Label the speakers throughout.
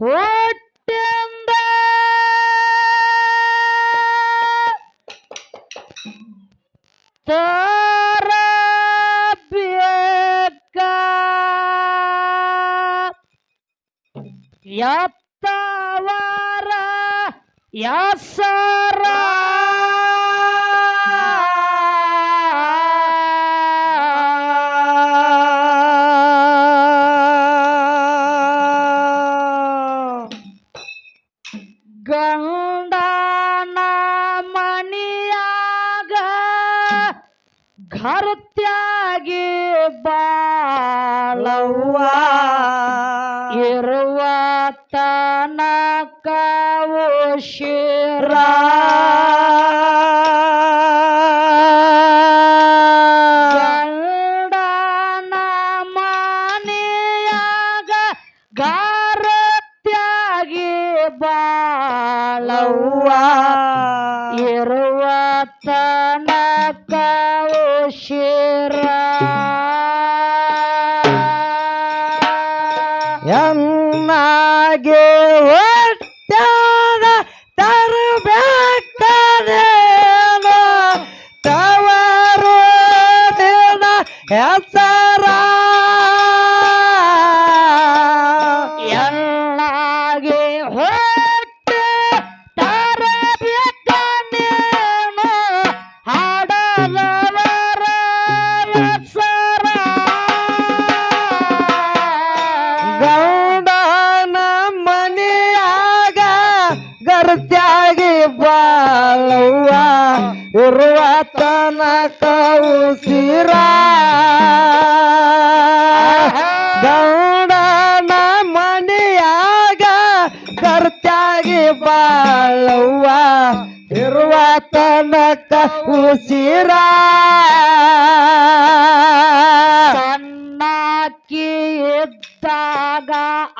Speaker 1: ಹುಟ್ಟಿಂದ ತರಬೇಕ ಎತ್ತವರ ಯಸರ. ಗಂಡನ ಮನಿಯಾಗ ಘರತ್ಯಾಗಿ ಬಾಳವ್ವ. ಇರುವ ತನಕ ಉಶಿರ ಬಾಳವ್ವ ಇರುವ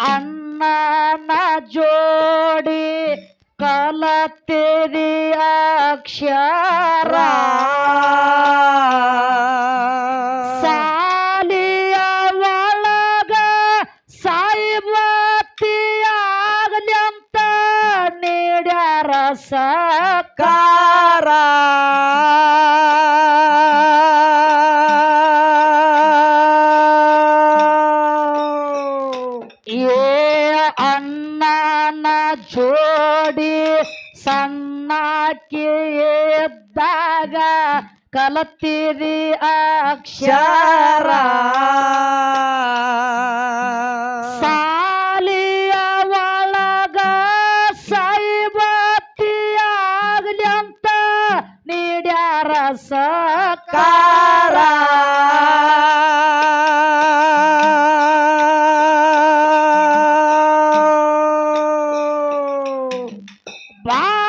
Speaker 1: ಅಣ್ಣನ ಜೋಡಿ ಕಲತಿರಿ ಅಕ್ಷರ. ಸಾಲಿಯ ಒಳಗ ಅಂತ ನೀಡ್ಯಾರ ಸಕಾರ ಏ ಅಣ್ಣನ ಜೋಡಿ ಸಣ್ಣಕ್ಕಿದ್ದಾಗ ಕಲತಿರಿ ಅಕ್ಷರ. ಸಾಲಿಯ ಒಳಗ ಸಾಯಿಬತ್ತಿಯಾಗಲಿ ಅಂತ ನೀಡ್ಯಾರ ಸಕಾರ ಬಾಳಿಯ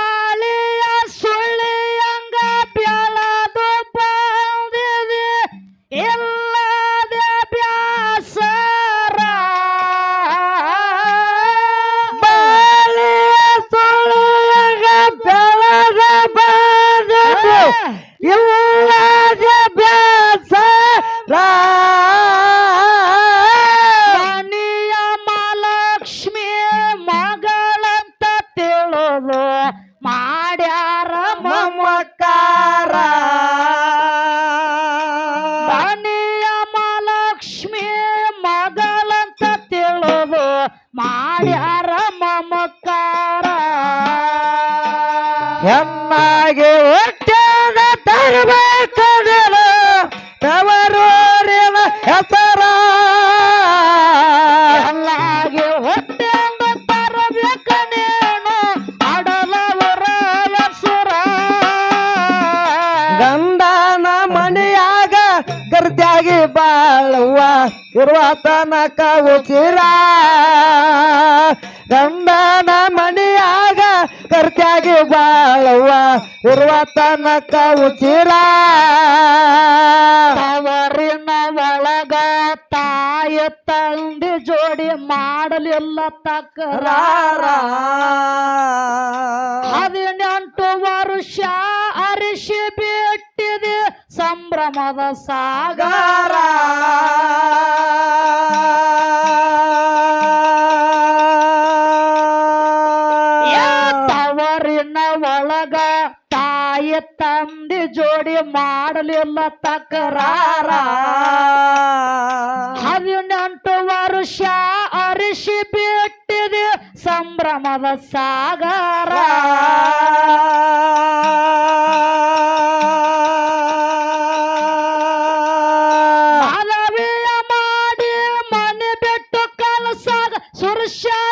Speaker 2: ಹೆಣ್ಣಾಗಿ ಹೊಟ್ಟೆದ ತರಬೇಕದಲು ತವರೂರಿನ ಹೆಸರ.
Speaker 1: ಎಲ್ಲಾಗೆ ಹೊಟ್ಟೆಂದ ತರಬೇಕ ನೀನು, ಅಡಲವರ ಹೆಸರ
Speaker 2: ಗಂಡನ ಮನೆಯಾಗ ಗರ್ದ್ಯಾಗಿ ಬಾಳುವ ಇರುವ ತನಕ ಉಚಿರ ಗಂಡನ ಮನೆಯಾಗ ಗರ್ದ್ಯಾಗಿ ಬಾಳವ್ವ, ಇರುವ ತನಕ ಉಚಿರ
Speaker 1: ತವರಿನ ಒಳಗ ತಾಯ ತಂದೆ ಜೋಡಿ ಮಾಡಲಿಲ್ಲ ತಕರಾರ. ಹದಿನೆಂಟು ವರ್ಷ ಅರಿಶಿ ಬಿಟ್ಟಿದೆ ಸಂಭ್ರಮದ ಸಾಗರ. ಮಾಡಲಿಲ್ಲ ತಕರಾರ ಹದಿನೆಂಟು ವರ್ಷ ಅರಿಶಿ ಬಿಟ್ಟಿದೆ ಸಂಭ್ರಮದ ಸಾಗರ. ಮಾಡಿ ಮನೆ ಬಿಟ್ಟು ಕಲಸಾಗ ಸುರಶಾರ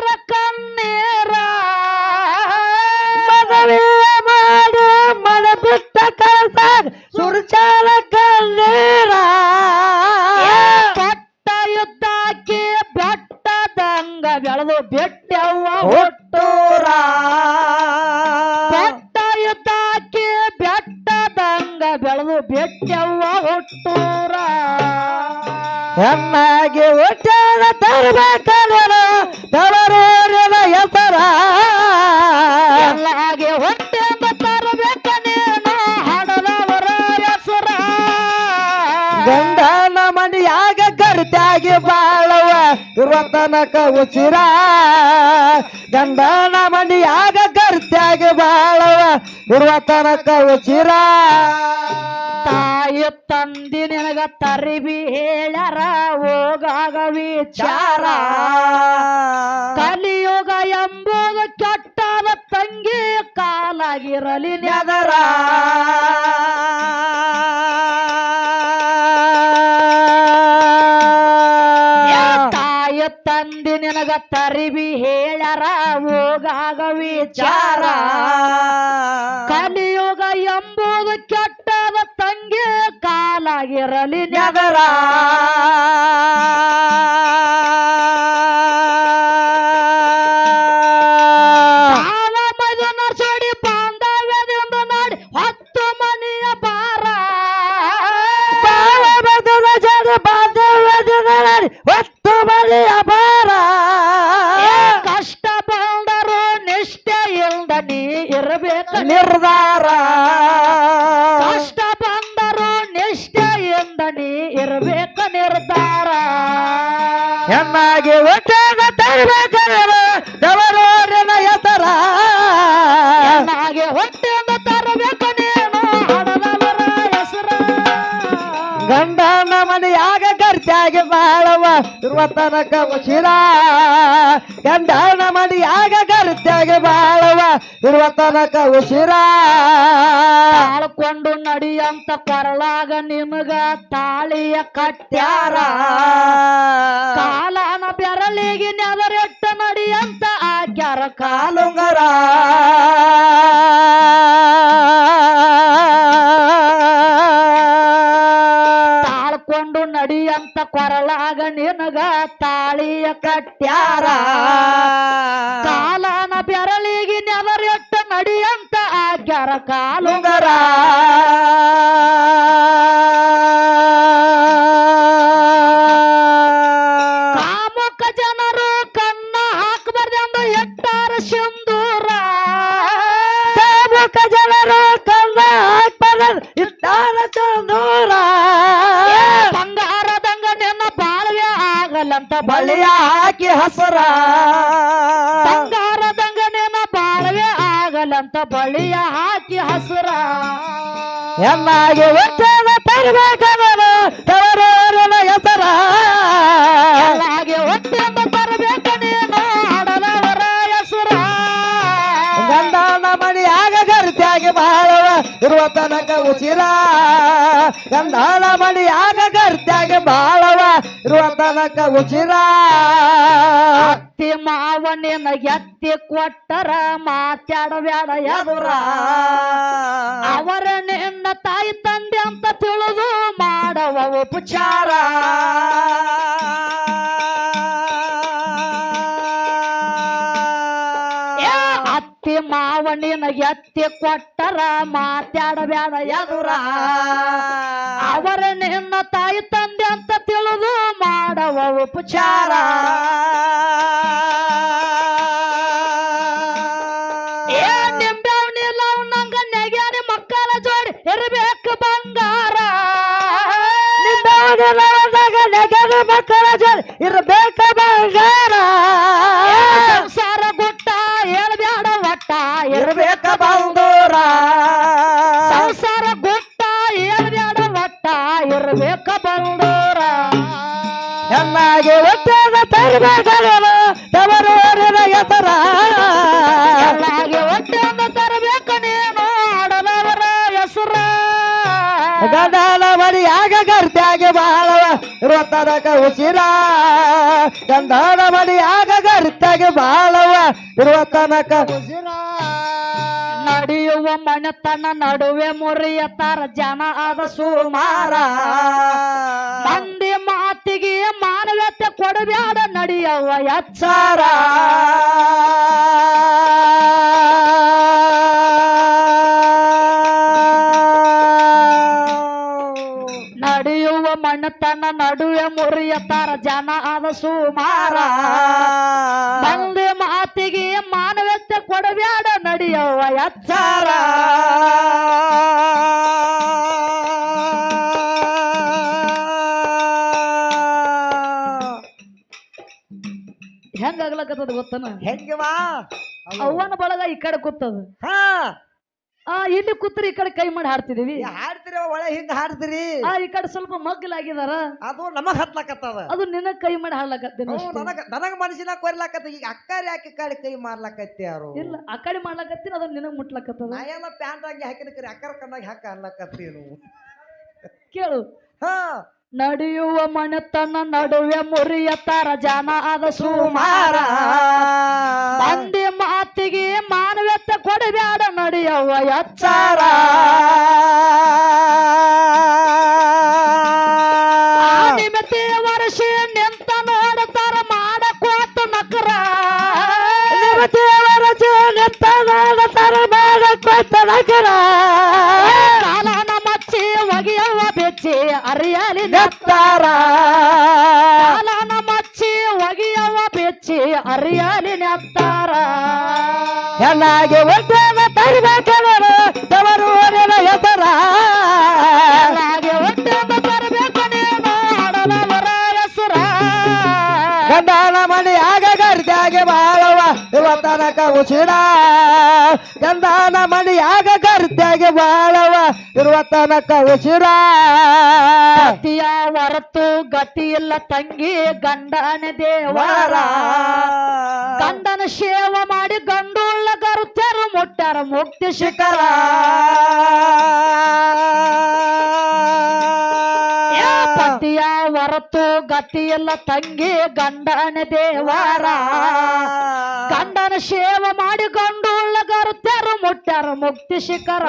Speaker 1: ಎಲ್ಲಾಗೆ ಹೊಟ್ಟೆ ತರಬೇಕ ನೀನು ಹಡದವರ ಹೆಸರ.
Speaker 2: ಗಂಡನ ಮನೆಯಾಗ ಗರ್ತ್ಯಾಗಿ ಬಾಳವ ಇರುವ ತನಕ ಉಸಿರ. ಗಂಡನ ಮನೆಯಾಗ ಗರ್ತ್ಯಾಗಿ ಬಾಳವ ಇರುವ ತನಕ ಉಸಿರ.
Speaker 1: ತಾಯಿ ತಂದಿ ನಿನಗ ತರಿಬಿ ಹೇಳ್ಯಾರ ಹೋಗಾಗ ವಿಚಾರ ಕಲಿಯುಗ ಎಂಬುದು ಕೆಟ್ಟದ ತಂಗಿ ಕಾಲಾಗಿರಲಿ ನೆದರ. ತಾಯ ತಂದಿ ನಿನಗ ತರಿವಿ ಹೇಳರ ಹೋಗಾಗ ವಿಚಾರ. ಕಲಿಯೋಗ ಎಂಬುದು ಕೆಟ್ಟದ ತಂಗಿ ಕಾಲಾಗಿರಲಿ ನೆದರ.
Speaker 2: ಬದುಲ ಜನ ಬಾಂಧವ್ಯದಿಂದ ಗರ್ತ್ಯಾಗಿ ಬಾಳವ ಇರುವ ತನಕ ಉಸಿರ. ಗಂಡನ ಮನೆಯಾಗ ಗರ್ತ್ಯಾಗಿ ಬಾಳವ ಇರುವ ತನಕ ಉಸಿರ.
Speaker 1: ತಾಳ್ಕೊಂಡು ನಡಿಯಂತ ಕೊರಳಾಗ ನಿಮಗ ತಾಳಿಯ ಕಟ್ಯಾರ. ಕಾಲನ ಬೆರಳಿಗೆ ನೆದರೆಟ್ಟ ನಡಿಯಂತ ಆಕ್ಯಾರ. ಕಾಲ
Speaker 2: ಕಾಲುಂಗರ.
Speaker 1: ಕೊರಳಾಗ ನಿನಗ ತಾಳಿಯ ಕಟ್ಟ್ಯಾರ ಕಾಲನ ಬೆರಳಿಗೆ ನೆವರೆಟ್ಟ ನಡಿಯಂತ ಆಗ್ಯಾರ ಕಾಲು
Speaker 2: ಕಾಲುಂಗರ.
Speaker 1: ಕಾಮುಕ ಜನರು ಕಣ್ಣ ಹಾಕಬಾರ್ದೆಂದು ಎಟ್ಟಾರ ಸಿಂಧೂರ.
Speaker 2: ಕಾಮುಕ ಜನರು ಕನ್ನ ಹಾಕ್ಬಾರ ಇಟ್ಟಾರ ಚಂದೂರ ಬಳಿಯ ಹಾಕಿ ಹಸರ.
Speaker 1: ಬಂಗಾರದಂಗ ನಿನ್ನ ಬಾಳವೇ ಆಗಲಂತ ಬಳಿಯ ಹಾಕಿ ಹಸರ.
Speaker 2: ಹೆಣ್ಣಾಗಿ ಒಟ್ಟಾದ ತರಬೇಕಲ್ಲ ತವರೂರಿನ ಹೆಸರ. ಇರುವ ತನಕ ಉಸಿರ ಗಂಡನ ಆಗ ಗರ್ತ್ಯಾಗಿ ಬಾಳವ ಇರುವ ತನಕ ಉಸಿರ.
Speaker 1: ಅತ್ತಿ ಮಾವನಿನ ಎತ್ತಿ ಕೊಟ್ಟರ ಮಾತಾಡಬೇಡ ಎದುರ ಅವರ ನಿನ್ನ ತಾಯಿ ತಂದೆ ಅಂತ ತಿಳಿದು ಮಾಡವ ಉಪಚಾರ. ಎತ್ತಿ ಕೊಟ್ಟರ ಮಾತಾಡಬೇಡ ಎದುರ ಅವರ ನಿನ್ನ ತಾಯಿ ತಂದೆ ಅಂತ ತಿಳಿದು ಮಾಡವ ಉಪಚಾರ. ಏ ಮಕ್ಕಳ ಜೋಡಿ ಇರ್ಬೇಕು ಬಂಗಾರ.
Speaker 2: ನಗರ ಮಕ್ಕಳ ಇರ್ಬೇಕ ಬಂಗಾರ.
Speaker 1: ಇರ್ಬೇಕ ಬಂದೂರ. ಸಂಸಾರ ಗುಟ್ಟ ಏನ್ ಮಟ್ಟ
Speaker 2: ಇರ್ಬೇಕ ಬಂದೂರ.
Speaker 1: ಚೆನ್ನಾಗಿ
Speaker 2: ಒಟ್ಟದ ತರಬೇಕಲ್ಲ ತವರು ಊರಿನ ಹೆಸರ.
Speaker 1: ಚೆನ್ನಾಗಿ ಒಟ್ಟದ ತರಬೇಕು ನೀನು ಆಡಲವರ ಹೆಸರ.
Speaker 2: ಗದಾಲ ಮರಿಯಾಗ ಗರ್ತಿಯಾಗಿ ಬಾಳ ಇರುವಂತದಕ ಉಸಿರ. ಗಂಧಾನ ಮರಿಯಾಗ ಗರ್ತಿಯಾಗಿ ಬಾಳವ ಇರುವ ತನಕ ಉಸಿರಾ.
Speaker 1: ನಡೆಯುವ ಮಣತನ ನಡುವೆ ಮುರಿಯತಾರ ಜನ ಆದ ಸುಮಾರ. ಮಂದಿ ಮಾತಿಗೆ ಮಾನವತೆ ಕೊಡಬ್ಯಾಡ ನಡೆಯವ ಎಚ್ಚಾರ. ನಡೆಯುವ ಮಣತನ ನಡುವೆ ಮುರಿಯತಾರ ಜನ ಆದ ಸುಮಾರ. ಮಂದಿ ಮಾತಿಗೆ ಎಚ್ಚಾರ ಹೆಂಗ ಆಗ್ಲಕತ್ತದ ಗೊತ್ತನ
Speaker 2: ಹೆಂಗವಾ
Speaker 1: ಅವ್ವನ ಬಳಗ ಈ ಕಡೆ ಕೂತದ
Speaker 2: ಹಾ
Speaker 1: ಆ ಇಲ್ಲಿ ಕೂತ್ರಿ ಈ ಕಡೆ ಕೈ ಮಾಡಿ ಹಾಡ್ತಿದೀವಿ
Speaker 2: ಒಳ ಹಿಂಗ ಹಾಡ್ತೀರಿ
Speaker 1: ಆ ಈ ಕಡೆ ಸ್ವಲ್ಪ ಮಗ್ಗಲಾಗಿದಾರ
Speaker 2: ಅದು ನಮಗ್ ಹತ್ಲಕತ್ತದ.
Speaker 1: ಅದು ನಿನ್ನ ಕೈ ಮಾಡಿ ಹಾಡ್ಲಕತ್ತೇನೆ
Speaker 2: ನನಗ ನನಗ ಮನಸ್ಸಿನ ಕೊರ್ಲಾಕತ್ತ. ಈಗ ಅಕ್ಕಾರಿ ಯಾಕೆ ಕಡೆ ಕೈ ಮಾರ್ಲಾಕತ್ತಿ ಯಾರು?
Speaker 1: ಇಲ್ಲ ಆ ಕಡೆ ಮಾಡ್ಲಕತ್ತೀನಿ ಅದು ನಿನಗ್ ಮುಟ್ಲಕತ್ತದ.
Speaker 2: ನಾ ಎಲ್ಲ ಪ್ಯಾಂಟ್ ಆಗಿ ಹಾಕಿದ ಕರಿ ಅಕ್ಕರ ಕಣ್ಣಾಗಿ ಹಾಕ ಅನ್ಲಕತ್ತೀನು
Speaker 1: ಕೇಳು.
Speaker 2: ಹಾ.
Speaker 1: ನಡೆಯುವ ಮಣತನ ನಡುವೆ ಮುರಿಯತಾರ ಜನ ಆದ ಸುಮಾರ. ಮಂದಿ ಮಾತಿಗೆ ಮಾನವತೆ ಕೊಡಬೇಡ ನಡೆಯವ ಎಚ್ಚಾರ. ನಿಮಿತಿ ವರ್ಷ ನಿಂತ ನೋಡತಾರ ಮಾಡಕೋತ ನಕರ.
Speaker 2: ದೇವರ ನಿಂತ ನೋಡತಾರ ಮಾಡಕೊತ್ತ ನಗರ
Speaker 1: ಕಾಲನ ಮಚ್ಚಿ ಒಗೆಯವ ಬೆಚ್ಚಿ ಅರಿಯಲಿ
Speaker 2: ನೆತ್ತಾರ
Speaker 1: ಕಾಲನ ಮಚ್ಚಿ ಒಗೆಯವ ಬೆಚ್ಚಿ ಅರಿಯಲಿ ನೆತ್ತಾರ
Speaker 2: ಹೆಣ್ಣಾಗಿ ಒಟ್ಟನ ತವರು ತವರೂರಿನ ಹೆಸರ
Speaker 1: ಹಾಗೆ ಹೊಟ್ಟೆಯಿಂದ ಬರಬೇಕು ನೀನು ಆಡಲವರ ಹೆಸರ
Speaker 2: ಗಂಡನ ಮನೆಯಾಗ ಗರ್ದ್ಯಾಗೆ ಬಾಳವ ಇವ ತನಕ ಉಸಿರ ಗಂಡನ ಆಗ ಗರ್ದ್ಯಾಗೆ ಬಾಳವ ಇರುವ ತನಕ ಉಸಿರ.
Speaker 1: ಗತಿಯ ಹೊರತು ಗತಿ ಇಲ್ಲ ತಂಗಿ ಗಂಡನ ದೇವರ. ಗಂಡನ ಸೇವ ಮಾಡಿ ಗಂಡುಳ್ಳ ಗರುತ್ಯರು ಮುಟ್ಟಾರ ಮುಕ್ತಿ ಶಿಖರ. ಪತಿಯ ಹೊರತು ಗತಿ ಇಲ್ಲ ತಂಗಿ ಗಂಡನ ದೇವರ. ಗಂಡನ ಸೇವ ಮಾಡಿ ಗಂಡುಳ್ಳ ಗರುತ್ಯರು ಮುಟ್ಟಾರ ಮುಕ್ತಿ ಶಿಖರ.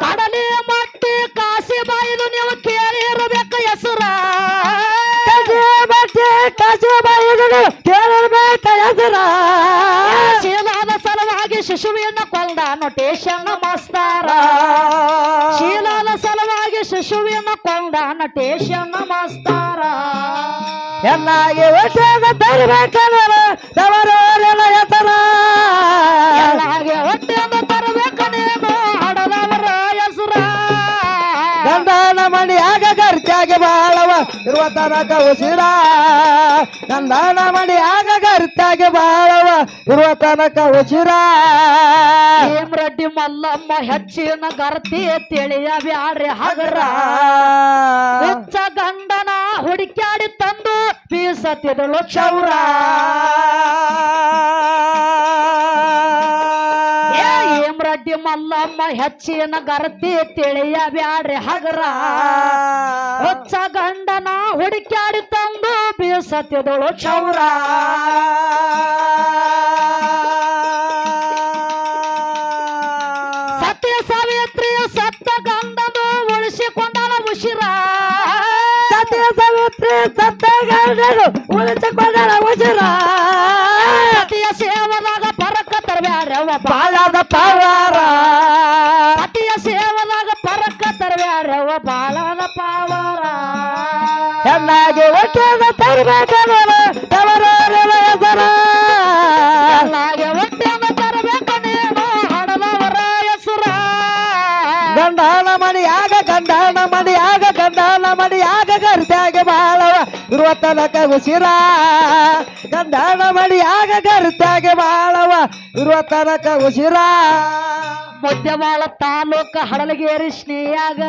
Speaker 1: ಕಡಲೆ ಮಟ್ಟಿ ಕಾಸಿ ಬಾಯಿದು ನೀವು ಕೇಳಿರಬೇಕು ಹೆಸರ.
Speaker 2: ಕಜೆ ಕಾಸಿ ಬಾಯಿದು ನೀವು ಕೇಳಿರ್ಬೇಕು ಹೆಸರ.
Speaker 1: ಶೀಲಾದ ಸಲುವಾಗಿ ಶಿಶುವಿನ ಕೊಂದ ನಟೇಶನ ಮಾಸ್ತಾರ. ಶೀಲಾದ ಸಲುವಾಗಿ ಶಿಶುವಿನ ಕೊಂದ ನಟೇಶನ ಮಾಸ್ತಾರ.
Speaker 2: ಚೆನ್ನಾಗಿ ಒಟ್ಟದ ತರಬೇಕಲ್ಲ ತವರೂರಿನ ಎತ್ತರ
Speaker 1: ಎಲ್ಲಾಗೆ ಹೊಟ್ಟೆಯನ್ನು ತರಬೇಕು ನೀನು ಹಡದವರ ಹೆಸರ.
Speaker 2: ಗಂಡನ ಮಣಿಯಾಗ ಗರ್ಚಾಗಿ ಬಾಳವ ಇರುವ ತನಕ ಉಸಿರ. ಗಂಡನ ಆಗ ಗರ್ಚಾಗಿ ಬಾಳವ ಇರುವ ತನಕ ಉಸಿರ.
Speaker 1: ರೆಡ್ಡಿ ಮಲ್ಲಮ್ಮ ಹೆಚ್ಚಿನ ಗರ್ತಿ ತಿಳಿಯ ಬ್ಯಾಡ್ರಿ ಹಗರ. ಹುಚ್ಚ ಗಂಡನ ಹುಡುಕ್ಯಾಡಿ ತಂದು ಬೀಸತಿದಳು ಕ್ಷೌರ ರೆಡ್ಡಿ ಮಲ್ಲಮ್ಮ ಹೆಚ್ಚಿನ ಗರ್ತಿ ತಿಳಿಯ ಬ್ಯಾಡ್ರಿ ಹಗರ. ಹೊಚ್ಚ ಗಂಡನ ಹುಡುಕ್ಯಾಡಿ ತಂದು ಬೀಸತಿದಳು ಚೌರ. ಸತ್ಯ ಸಾವಿತ್ರಿ ಸತ್ತ ಗಂಡನು ಉಳಿಸಿಕೊಂಡನ ಉಸಿರ.
Speaker 2: ಸತ್ಯ ಸಾವಿತ್ರಿ ಸತ್ತ ಗಂಡನು ಪವಾರ
Speaker 1: ಪತಿಯ ಸೇವದಾಗ ಪರಕ ತರವ್ಯಾರವ ಬಾಳನ ಪವಾರ.
Speaker 2: ಚೆನ್ನಾಗಿ ಒಟ್ಟದ ತರಬೇಕಲ್ಲ ತವರೂರಿನ ಹೆಸರ.
Speaker 1: ಎಲ್ಲಾಗೆ ಹೊಟ್ಟೆಯನ್ನು ತರಬೇಕು ನೀನು ಹಡದವರ ಹೆಸರ.
Speaker 2: ಗಂಡನ ಮಣಿಯಾಗ ಗಂಡನ ಮಣಿಯಾಗ ಗಂಡನ ಮಣಿಯಾಗ ಇರುವ ತನಕ ಉಸಿರ ಗಂಡನ ಮಣಿಯಾಗ ಗರ್ತಾಗೆ ಬಾಳವ ಇರುವ ತನಕ ಉಸಿರ
Speaker 1: ಮದ್ಯಬಾಳ ತಾಲೂಕ ಹಡಲಗೇರಿ ಸ್ನೇಯಾಗ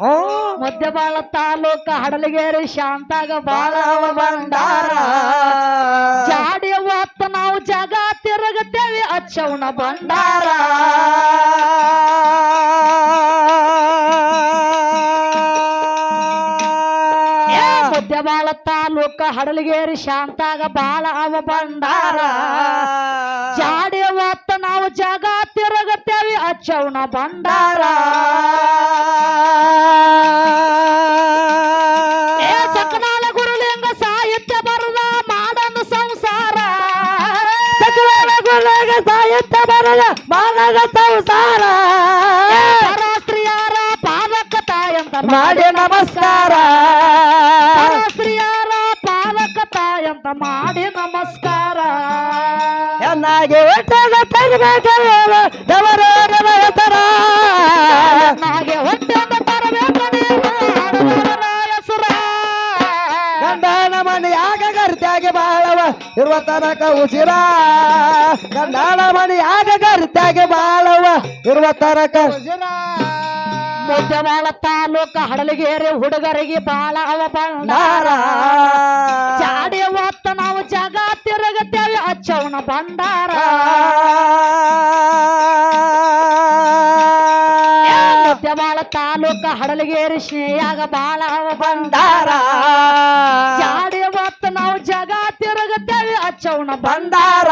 Speaker 2: ಓ
Speaker 1: ಮುದ್ದೆಬಾಳ ತಾಲೂಕ ಹಡಲಗೇರಿ ಶಾಂತಾಗ ಬಾಳವ ಭಂಡಾರ. ಜಾಡಿ ಹೊತ್ತ ನಾವು ಜಾಗ ತಿರುಗುತ್ತೇವೆ ಅಚ್ಚವನ ಭಂಡಾರ. ಏ ಬಾಳ ತಾಲೂಕ ಹಡಲಿಗೇರಿ ಶಾಂತಾಗ ಬಾಳ ಅವ ಭಂಡಾರ. ಜಾಡಿ ಹೊತ್ತ ನಾವು ಜಾಗ ತಿರುಗತ್ತೇವಿ ಅಚ್ಚವನ ಭಂಡಾರ. ಏ ಸಕನಾಳ ಗುರುಲಿಂಗ ಸಾಹಿತ್ಯ ಬರದ ಮಾಡನ್ನು ಸಂಸಾರ.
Speaker 2: ಸಕಲ ಗುರುಗ ಸಾಹಿತ್ಯ ಬರದ ಮಾನವ ಸಂಸಾರ.
Speaker 1: ಪರಸ್ತ್ರೀಯರ ಪಾದಕ ತಾಯಂತ
Speaker 2: ಮಾಡಿ ನಮಸ್ಕಾರ.
Speaker 1: ಮಾಡಿ ನಮಸ್ಕಾರ.
Speaker 2: ಚೆನ್ನಾಗಿ ಒಟ್ಟಾಗ ತರಬೇಕಲ್ಲ ದೇವರ ಹೆಸರ
Speaker 1: ನಾಗೆ ಹೊಟ್ಟೆಂದ ತರಬೇಕು ಹೆಸರ.
Speaker 2: ಗಂಡನ ಮನೆಯಾಗ ಗರ್ತ್ಯಾಗಿ ಬಾಳವ ಇರುವ ತನಕ ಉಸಿರ. ಗಂಡನ ಮನೆಯಾಗ ಗರ್ತ್ಯಾಗಿ ಬಾಳವ ಇರುವ ತನಕ
Speaker 1: ಮುದ್ದೆವಾಳ ತಾಲೂಕ ಹಡಲಗೇರಿ ಹುಡುಗರಿಗೆ ಬಾಳ ಅವ ಭಂಡಾರ. ಅಚ್ಚವನ ಭಂಡಾರ ಏ ತಾಲೂಕ ಹಡಲಗೇರಿ ಶ್ರೇಯಾಗ ಬಾಳ ಭಂಡಾರ ಜಾಡಿ ಹೊತ್ತ ನಾವು ಜಗ ತಿರುಗುತ್ತೇವೆ ಅಚ್ಚವನ ಭಂಡಾರ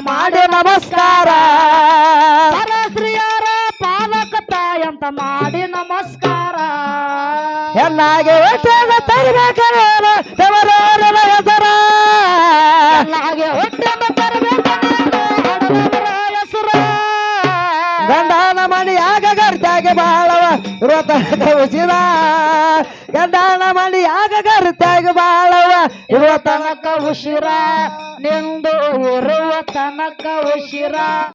Speaker 2: ಮಾಡಿ
Speaker 1: ನಮಸ್ಕಾರ.
Speaker 2: ನಮಸ್ಕಾರ
Speaker 1: ಪರಸ್ತ್ರೀಯರ ತಾಯಿ ಅಂತ ಮಾಡಿ ನಮಸ್ಕಾರ.
Speaker 2: ಎಲ್ಲಾಗೆ ಒಟ್ಟಾಗ ತರಬೇಕಲ್ಲ ದೇವರ ಹೆಸರ.
Speaker 1: ಎಲ್ಲಾಗೆ ಹೊಟ್ಟೆನ ತರಬೇಕು ಹಡಲವರ ಹೆಸರ.
Speaker 2: ಗಂಡನ ಮನೆಯಾಗ ಗರ್ತ್ಯಾಗೆ ಬಾಳವ ಇರುವ ತನಕ ಉಸಿರ ಗಂಡನ ಮನೆಯಾಗ ಗರ್ತ್ಯಾಗ ಬಾಳವ, ಇರುವ ತನಕ
Speaker 1: ತನಕ ಉಶಿರ ನಿಂದು ಇರುವ ತನಕ ಉಶಿರ